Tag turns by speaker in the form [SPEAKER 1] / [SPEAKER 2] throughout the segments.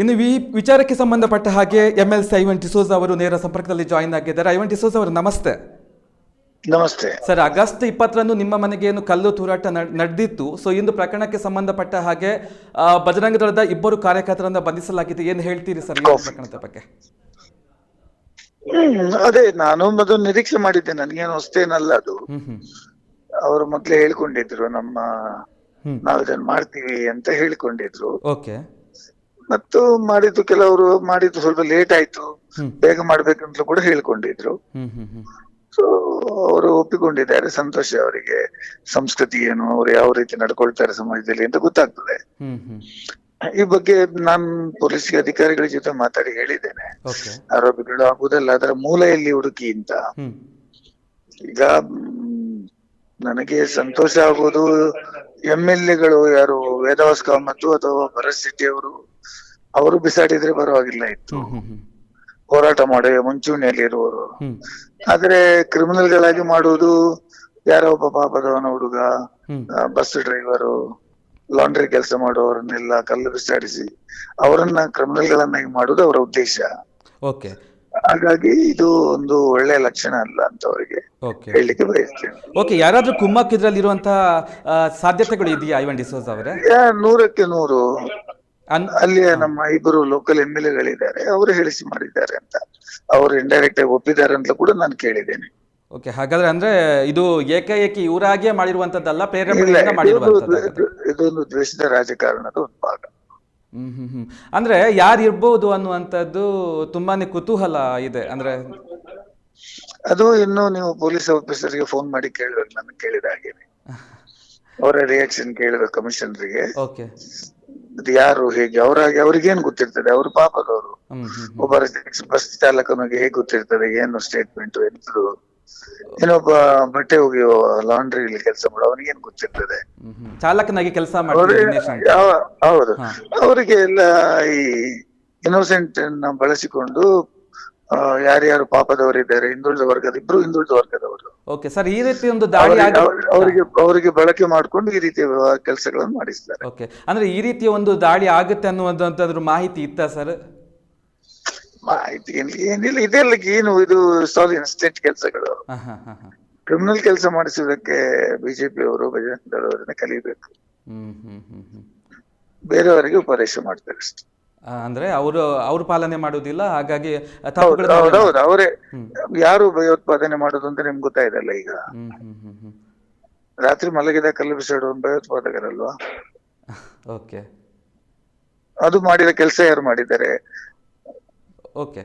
[SPEAKER 1] ಇನ್ನು ಈ ವಿಚಾರಕ್ಕೆ ಸಂಬಂಧಪಟ್ಟ ಹಾಗೆ M L C Ivan D'Souza ಅವರು ನೇರ ಸಂಪರ್ಕದಲ್ಲಿ ಜಾಯಿನ್ ಆಗಿದ್ದಾರೆ. ಐವನ್ ಡಿಸೋಜ್ ಅವರು ನಮಸ್ತೆ.
[SPEAKER 2] ನಮಸ್ತೆ.
[SPEAKER 1] ಸರ್ ಆಗಸ್ಟ್ ಇಪ್ಪತ್ತರಂದು ನಿಮ್ಮ ಮನೆಗೆ ಏನು ಕಲ್ಲು ತೂರಾಟ ನಡ್- ನಡೆದಿತ್ತು. ಸೊ ಇಂದು ಪ್ರಕರಣಕ್ಕೆ ಸಂಬಂಧಪಟ್ಟ ಹಾಗೆ ಬಜರಂಗ ದಳದ ಇಬ್ಬರು ಕಾರ್ಯಕರ್ತರನ್ನ ಬಂಧಿಸಲಾಗಿದೆ. ಏನು ಹೇಳ್ತೀರಿ ಸರ್ ಈ ಪ್ರಕರಣದ ಬಗ್ಗೆ?
[SPEAKER 2] ಅದೇ ನಾನು ಮೊದಲು ನಿರೀಕ್ಷೆ ಮಾಡಿದ್ದೆ. ನನಗೇನು ಅಷ್ಟೇನಲ್ಲ ಅದು. ಅವರು ಮೊದ್ಲೇ ಹೇಳ್ಕೊಂಡಿದ್ರು ನಮ್ಮ ನಾವು ಇದನ್ನ ಮಾಡ್ತೀವಿ ಅಂತ ಹೇಳ್ಕೊಂಡಿದ್ರು.
[SPEAKER 1] ಓಕೆ
[SPEAKER 2] ಮತ್ತು ಮಾಡಿದ್ದು ಕೆಲವರು ಮಾಡಿದ್ದು ಸ್ವಲ್ಪ ಲೇಟ್ ಆಯ್ತು. ಬೇಗ ಮಾಡ್ಬೇಕಂತ ಕೂಡ ಹೇಳ್ಕೊಂಡಿದ್ರು. ಸೊ ಅವರು ಒಪ್ಪಿಕೊಂಡಿದ್ದಾರೆ ಸಂತೋಷ ಅವರಿಗೆ ಸಂಸ್ಕೃತಿ ಏನು ಅವ್ರು ಯಾವ ರೀತಿ ನಡ್ಕೊಳ್ತಾರೆ ಸಮಾಜದಲ್ಲಿ ಅಂತ ಗೊತ್ತಾಗ್ತದೆ. ಈ ಬಗ್ಗೆ ನಾನು ಪೊಲೀಸ್ ಅಧಿಕಾರಿಗಳ ಜೊತೆ ಮಾತಾಡಿ ಹೇಳಿದ್ದೇನೆ. ಆರೋಪಿಗಳು ಆಗುದಲ್ಲ ಅದರ ಮೂಲ ಎಲ್ಲಿ ಹುಡುಕಿ ಅಂತ. ಈಗ ನನಗೆ ಸಂತೋಷ ಆಗುವುದು ಎಂ ಎಲ್ ಎಗಳು ಯಾರು ವೇದವಾಸ್ ಮತ್ತು ಅಥವಾ ಭರತ್ ಶೆಟ್ಟಿ ಅವರು ಅವರು ಬಿಸಾಡಿದ್ರೆ ಪರವಾಗಿಲ್ಲ ಇತ್ತು. ಹೋರಾಟ ಮಾಡಿ ಮುಂಚೂಣಿಯಲ್ಲಿ ಇರುವವರು. ಆದ್ರೆ ಕ್ರಿಮಿನಲ್ ಗಳಾಗಿ ಮಾಡುವುದು ಯಾರೋ ಒಬ್ಬ ಪಾಪದವನ ಹುಡುಗ ಬಸ್ ಡ್ರೈವರು ಲಾಂಡ್ರಿ ಕೆಲಸ ಮಾಡುವವರನ್ನೆಲ್ಲ ಕಲ್ಲು ಬಿಸಾಡಿಸಿ ಅವರನ್ನ ಕ್ರಿಮಿನಲ್ ಗಳನ್ನಾಗಿ ಮಾಡುವುದು ಅವರ ಉದ್ದೇಶ.
[SPEAKER 1] ಓಕೆ.
[SPEAKER 2] ಹಾಗಾಗಿ ಇದು ಒಂದು ಒಳ್ಳೆ ಲಕ್ಷಣ ಅಲ್ಲ ಅಂತ ಅವರಿಗೆ ಹೇಳಲಿಕ್ಕೆ ಬಯಸ್ತೇನೆ.
[SPEAKER 1] ಓಕೆ ಯಾರಾದ್ರೂ ಕುಮ್ಮಕ್ಕಿದ್ರಲ್ಲಿ ಇರುವಂತಹ ಸಾಧ್ಯತೆಗಳು ಇದೆಯಾ ಐವನ್ ಡಿಸೋಸ್ ಅವರೇ?
[SPEAKER 2] ನೂರಕ್ಕೆ ನೂರು.
[SPEAKER 1] ಅನ್
[SPEAKER 2] ಅಲ್ಲಿಯ ನಮ್ಮ ಇಬ್ಬರು ಲೋಕಲ್ ಎಂ ಎಲ್ ಎಗಳಿದ್ದಾರೆ ಅವರು ಹೇಳಿಸಿ ಮಾಡಿದ್ದಾರೆ ಅಂತ. ಅವರು ಇಂಡೈರೆಕ್ಟ್ ಆಗಿ ಒಪ್ಪಿದ್ದಾರೆ ಅಂತ ಕೂಡ ನಾನು ಕೇಳಿದ್ದೇನೆ.
[SPEAKER 1] ಓಕೆ ಹಾಗಾದ್ರೆ ಅಂದ್ರೆ ಇದು ಏಕಾಏಕಿ ಇವರಾಗಿಯೇ ಮಾಡಿರುವಂತದ್ದಲ್ಲ
[SPEAKER 2] ಇದೊಂದು
[SPEAKER 1] ಮಾಡಿರುವಂತದ್ದು
[SPEAKER 2] ಇದೊಂದು ದ್ವೇಷದ ರಾಜಕಾರಣದ ಒಂದು ಭಾಗ
[SPEAKER 1] ಹ್ಮ್ ಹ್ಮ್ ಹ್ಮ್. ಅಂದ್ರೆ ಯಾರು ಇರ್ಬೋದು ಅನ್ನುವಂಥದ್ದು ತುಂಬಾನೇ ಕುತೂಹಲ ಇದೆ ಅಂದ್ರೆ
[SPEAKER 2] ಅದು ಇನ್ನು ನೀವು ಪೊಲೀಸ್ ಆಫೀಸರ್ಗೆ ಫೋನ್ ಮಾಡಿ ಕೇಳ್ಬೇಕು ನಾನು ಕೇಳಿದ ಹಾಗೆ ಅವರ ರಿಯಾಕ್ಷನ್ ಕೇಳಬೇಕು ಕಮಿಷನರ್ಗೆ
[SPEAKER 1] ಓಕೆ
[SPEAKER 2] ಅದು ಯಾರು ಹೇಗೆ ಅವರಾಗಿ ಅವ್ರಿಗೇನ್ ಗೊತ್ತಿರ್ತದೆ? ಅವ್ರು ಪಾಪದವರು. ಒಬ್ಬ ಬಸ್ ಚಾಲಕನಿಗೆ ಹೇಗೆ ಗೊತ್ತಿರ್ತದೆ? ಏನು ಸ್ಟೇಟ್ಮೆಂಟ್ ಎಂತದು? ಇನ್ನೊಬ್ಬ ಬಟ್ಟೆ ಒಗೆಯುವ ಲಾಂಡ್ರಿ ಕೆಲಸ ಮಾಡೋ ಅವನಿಗೇನ್ ಗೊತ್ತಿರ್ತದೆ.
[SPEAKER 1] ಚಾಲಕನಾಗಿ ಕೆಲಸ
[SPEAKER 2] ಹೌದು. ಅವರಿಗೆ ಎಲ್ಲ ಈ ಇನ್ನೋಸೆಂಟ್ ಅನ್ನ ಬಳಸಿಕೊಂಡು ಯಾರ್ಯಾರು ಪಾಪದವರಿದ್ದಾರೆ ಹಿಂದುಳಿದ ವರ್ಗದ ಇಬ್ರು ಹಿಂದುಳಿದ ವರ್ಗದವರು.
[SPEAKER 1] ಓಕೆ ಸರ್ ಈ ರೀತಿ ಒಂದು ದಾಳಿ
[SPEAKER 2] ಅವರಿಗೆ-
[SPEAKER 1] ಆಗಿ
[SPEAKER 2] ಅವರಿಗೆ ಅವರಿಗೆ ಬಳಕೆ ಮಾಡಿಕೊಂಡು ಈ ರೀತಿ ಕೆಲಸಗಳನ್ನು ಮಾಡಿಸ್ತಾರೆ
[SPEAKER 1] ಓಕೆ ಅಂದ್ರೆ ಈ ರೀತಿಯ ಒಂದು ದಾಳಿ ಆಗುತ್ತೆ ಅನ್ನುವಂಥದ್ರ ಮಾಹಿತಿ ಇತ್ತ ಸರ್
[SPEAKER 2] ಮಾಹಿತಿ ಏನ್- ಏನಿಲ್ಲ ಇದೆಲ್ಲ ಏನು ಇದು ಸಾರಿ ಇನ್ಸ್ಟೆಂಟ್ ಕೆಲಸಗಳು.
[SPEAKER 1] ಹಾ ಹಾ ಹಾ ಹಾ.
[SPEAKER 2] ಕ್ರಿಮಿನಲ್ ಕೆಲಸ ಮಾಡಿಸೋದಕ್ಕೆ ಬಿಜೆಪಿ ಅವರು ಬಜರಂಗ ದಳವರನ್ನ ಕಲಿಬೇಕು.
[SPEAKER 1] ಹ್ಮ್ ಹ್ಮ್ ಹ್ಮ್ ಹ್ಮ್.
[SPEAKER 2] ಬೇರೆಯವರಿಗೆ ಉಪದೇಶ ಮಾಡ್ತಾರೆ ಅಷ್ಟೇ.
[SPEAKER 1] ಅಂದ್ರೆ ಅವರು ಅವ್ರು ಪಾಲನೆ ಮಾಡೋದಿಲ್ಲ ಹಾಗಾಗಿ ತಪ್ಪುಗಳನ್ನ
[SPEAKER 2] ಅವರೇ ಯಾರು ಭಯೋತ್ಪಾದನೆ ಮಾಡೋದು ಅಂತ ನಿಮ್ಗೆ ಗೊತ್ತಾಯ್ತಲ್ಲ ಈಗ?
[SPEAKER 1] ಹ್ಮ್ ಹ್ಮ್ ಹ್ಮ್ ಹ್ಮ್.
[SPEAKER 2] ರಾತ್ರಿ ಮಲಗಿದ ಕಲ್ಲು ಬಿಸಾಡುವ ಭಯೋತ್ಪಾದಕರಲ್ವಾ?
[SPEAKER 1] ಓಕೆ.
[SPEAKER 2] ಅದು ಮಾಡಿದ ಕೆಲಸ ಯಾರು ಮಾಡಿದ್ದಾರೆ?
[SPEAKER 1] ಓಕೆ.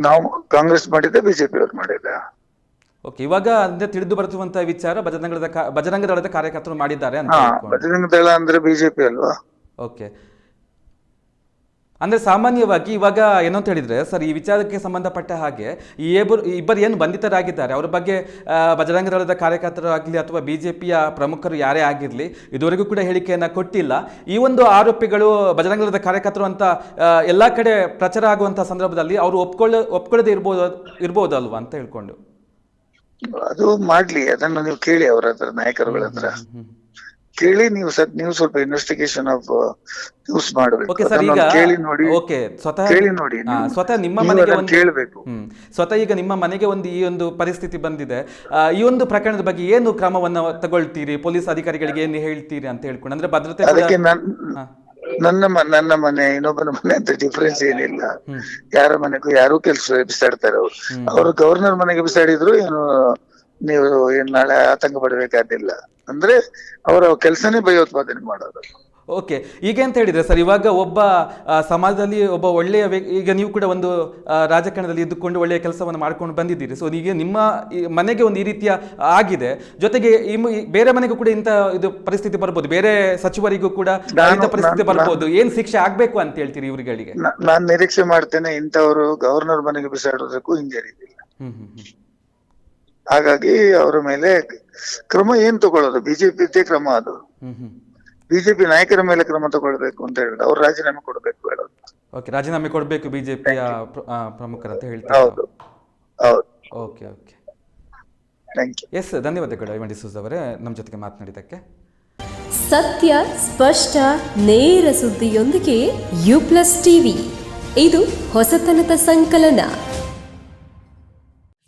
[SPEAKER 2] ನಾವು ಕಾಂಗ್ರೆಸ್ ಮಾಡಿದ್ದ ಬಿಜೆಪಿ ಅವ್ರು ಮಾಡಿದ್ದ?
[SPEAKER 1] ಓಕೆ ಇವಾಗ ಅಂದ್ರೆ ತಿಳಿದು ಬರುತ್ತಿರುವಂತಹ ವಿಚಾರ ಬಜರಂಗದ ಕಾ- ಬಜರಂಗ ಕಾರ್ಯಕರ್ತರು ಮಾಡಿದ್ದಾರೆ ಅಂತ
[SPEAKER 2] ಹಾ
[SPEAKER 1] ತಿಳ್ಕೊಂಡು.
[SPEAKER 2] ಬಜರಂಗ ದಳ ಅಂದ್ರೆ ಬಿಜೆಪಿ ಅಲ್ವಾ?
[SPEAKER 1] ಓಕೆ. ಅಂದ್ರೆ ಸಾಮಾನ್ಯವಾಗಿ ಇವಾಗ ಏನೋ ಅಂತ ಹೇಳಿದ್ರೆ ಸರ್ ಈ ವಿಚಾರಕ್ಕೆ ಸಂಬಂಧಪಟ್ಟ ಹಾಗೆ ಈ ಇಬ್ಬರು ಇಬ್ಬರು ಏನು ಬಂಧಿತರಾಗಿದ್ದಾರೆ ಅವರ ಬಗ್ಗೆ ಬಜರಂಗ ದಳದ ಕಾರ್ಯಕರ್ತರು ಆಗಲಿ ಅಥವಾ ಬಿಜೆಪಿಯ ಪ್ರಮುಖರು ಯಾರೇ ಆಗಿರಲಿ ಇದುವರೆಗೂ ಕೂಡ ಹೇಳಿಕೆಯನ್ನ ಕೊಟ್ಟಿಲ್ಲ. ಈ ಒಂದು ಆರೋಪಿಗಳು ಬಜರಂಗ ದಳದ ಕಾರ್ಯಕರ್ತರು ಅಂತ ಎಲ್ಲ ಕಡೆ ಪ್ರಚಾರ ಆಗುವಂತಹ ಸಂದರ್ಭದಲ್ಲಿ ಅವರು ಒಪ್ಕೊಳ್ಳ ಒಪ್ಕೊಳ್ಳದೆ ಇರ್ಬೋದು ಇರ್ಬೋದಲ್ವಾ ಅಂತ ಹೇಳ್ಕೊಂಡು?
[SPEAKER 2] ಅದು ಮಾಡಲಿ ಅದನ್ನು ನೀವು ಕೇಳಿ ಅವರ ಹತ್ರ ನಾಯಕರುಗಳ ಹತ್ರ. ಕೇಳಿ ನೀವು ನೀವು ಸ್ವಲ್ಪ ಇನ್ವೆಸ್ಟಿಗೇಷನ್ ಆಫ್ ನ್ಯೂಸ್ ಮಾಡಬೇಕು ಕೇಳಿ ನೋಡಿ.
[SPEAKER 1] ಓಕೆ ಸ್ವತಃ
[SPEAKER 2] ಕೇಳಿ ನೋಡಿ
[SPEAKER 1] ಸ್ವತಃ ನಿಮ್ಮ ಮನೆಗೆ ಒಂದು
[SPEAKER 2] ಕೇಳಬೇಕು.
[SPEAKER 1] ಸ್ವತಃ ಈಗ ನಿಮ್ಮ ಮನೆಗೆ ಒಂದು ಈ ಒಂದು ಪರಿಸ್ಥಿತಿ ಬಂದಿದೆ. ಈ ಒಂದು ಪ್ರಕರಣದ ಬಗ್ಗೆ ಏನು ಕ್ರಮವನ್ನು ತಗೊಳ್ತೀರಿ? ಪೊಲೀಸ್ ಅಧಿಕಾರಿಗಳಿಗೆ ಏನು ಹೇಳ್ತೀರಿ ಅಂತ ಹೇಳ್ಕೊಂಡು ಅಂದ್ರೆ ಭದ್ರತೆ
[SPEAKER 2] ಅದಕ್ಕೆ ನನ್ನ ನನ್ನ ಮನೆ ಇನ್ನೊಬ್ಬನ ಮನೆ ಅಂತ ಡಿಫ್ರೆನ್ಸ್ ಏನಿಲ್ಲ. ಯಾರ ಮನೆಗೂ ಯಾರು ಕೆಲಸ ಬಿಸಾಡ್ತಾರೆ ಅವ್ರು. ಅವರು ಗವರ್ನರ್ ಮನೆಗೆ ಬಿಸಾಡಿದ್ರು ಏನು ನೀವು ಏನ್ ನಾಳೆ ಆತಂಕ ಪಡಬೇಕಾದಿಲ್ಲ ಅಂದ್ರೆ ಅವರ ಕೆಲಸನೇ ಭಯೋತ್ಪಾದನೆ ಮಾಡೋದು.
[SPEAKER 1] ಓಕೆ ಈಗ ಅಂತ ಹೇಳಿದ್ರೆ ಸರ್ ಇವಾಗ ಒಬ್ಬ ಸಮಾಜದಲ್ಲಿ ಒಬ್ಬ ಒಳ್ಳೆಯ ಈಗ ನೀವು ಕೂಡ ಒಂದು ರಾಜಕಾರಣದಲ್ಲಿ ಇದ್ದುಕೊಂಡು ಒಳ್ಳೆಯ ಕೆಲಸವನ್ನು ಮಾಡ್ಕೊಂಡು ಬಂದಿದ್ದೀರಿ. ಸೊ ಈಗ ನಿಮ್ಮ ಮನೆಗೆ ಒಂದು ಈ ರೀತಿಯ ಆಗಿದೆ. ಜೊತೆಗೆ ಬೇರೆ ಮನೆಗೂ ಕೂಡ ಇಂಥ ಇದು ಪರಿಸ್ಥಿತಿ ಬರ್ಬೋದು. ಬೇರೆ ಸಚಿವರಿಗೂ ಕೂಡ ಇಂಥ ಪರಿಸ್ಥಿತಿ ಬರ್ಬೋದು. ಏನ್ ಶಿಕ್ಷೆ ಆಗ್ಬೇಕು ಅಂತ ಹೇಳ್ತೀರಿ ಇವರುಗಳಿಗೆ?
[SPEAKER 2] ನಾನು ನಾನ್ ನಿರೀಕ್ಷೆ ಮಾಡ್ತೇನೆ ಇಂಥವರು ಗವರ್ನರ್ ಮನೆಗೆ ಬಿಸಾಡೋದಕ್ಕೂ ಹಿಂಜರಿದಿಲ್ಲ.
[SPEAKER 1] ಹ್ಮ್ ಹ್ಮ್ ಹ್ಮ್.
[SPEAKER 2] ಹಾಗಾಗಿ ಅವರ ಮೇಲೆ ಕ್ರಮ ಏನ್ ತಗೊಳ್ಳೋದು? ಬಿಜೆಪಿ ಕ್ರಮ ಅದು. ಬಿಜೆಪಿ ನಾಯಕರ ಮೇಲೆ ಕ್ರಮ ತಗೊಳ್ಬೇಕು ಅಂತ ಹೇಳಿದ್ರು ಅವ್ರು ರಾಜೀನಾಮೆ ಕೊಡ್ಬೇಕು ಹೇಳೋದು
[SPEAKER 1] ಓಕೆ ರಾಜೀನಾಮೆ ಕೊಡಬೇಕು ಬಿಜೆಪಿಯ ಪ್ರಮುಖರು ಅಂತ ಹೇಳ್ತಾರೆ.
[SPEAKER 2] ಹೌದು. ಹೌದು.
[SPEAKER 1] Okay okay
[SPEAKER 2] thank you
[SPEAKER 1] yes ಧನ್ಯವಾದಗಳು ಐವನ್ ಡಿಸೂಸ್ ಅವರೇ ನಮ್ಮ ಜೊತೆಗೆ ಮಾತನಾಡಿದಕ್ಕೆ
[SPEAKER 3] ಸತ್ಯ ಸ್ಪಷ್ಟ ನೇರ ಸುದ್ದಿಯೊಂದಿಗೆ ಯು ಪ್ಲಸ್ ಟಿವಿ ಇದು ಹೊಸತನದ ಸಂಕಲನ.